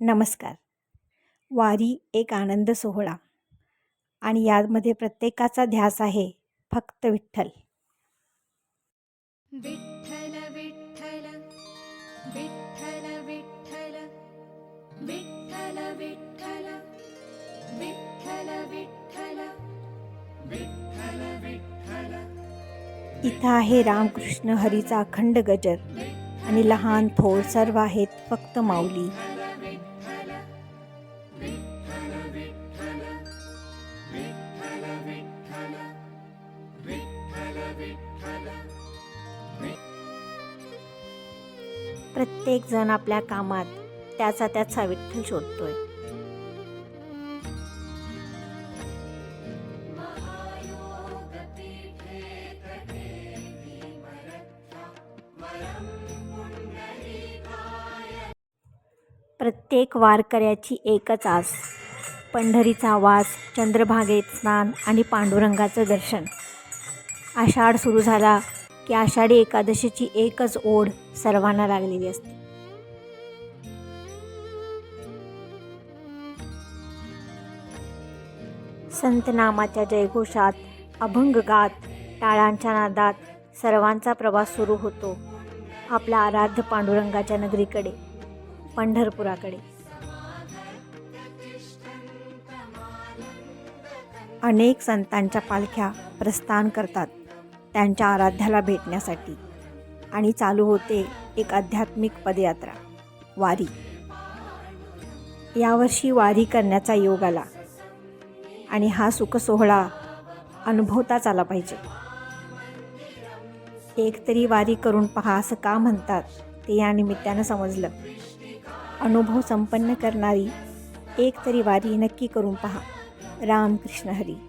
नमस्कार. वारी एक आनंद सोहळा आणि यामध्ये प्रत्येकाचा ध्यास आहे फक्त विठ्ठल. विठ्ठल विठ्ठल विठ्ठल विठ्ठल विठ्ठल विठ्ठल विठ्ठल विठ्ठल विठ्ठल विठ्ठल. इथं आहे रामकृष्ण हरीचा अखंड गजर आणि लहान थोर सर्व आहेत फक्त माऊली. प्रत्येक जण आपल्या कामात त्याचा त्याचा विठ्ठल शोधतोय. प्रत्येक वारकऱ्याची एकच आस पंढरीचा वास चंद्रभागेत स्नान आणि पांडुरंगाचं दर्शन. आषाढ सुरू झाला की आषाढी एकादशीची एकच ओढ सर्वांना लागलेली असते. संत नामाच्या जयघोषात अभंग गात टाळांच्या नादात सर्वांचा प्रवास सुरू होतो आपल्या आराध्य पांडुरंगाच्या नगरीकडे पंढरपुराकडे. अनेक संतांच्या पालख्या प्रस्थान करतात. त्यांच्या आराध्याला भेटण्यासाठी. आणि चालू होते एक आध्यात्मिक पदयात्रा वारी. यावर्षी वारी करण्याचा योग आला. आणि हा सुखसोहळा अनुभवताच आला पाहिजे. एक तरी वारी करून पहा असं का म्हणतात ते या निमित्तानं समजलं. अनुभव संपन्न करणारी एक तरी वारी नक्की करून पहा. रामकृष्ण हरी.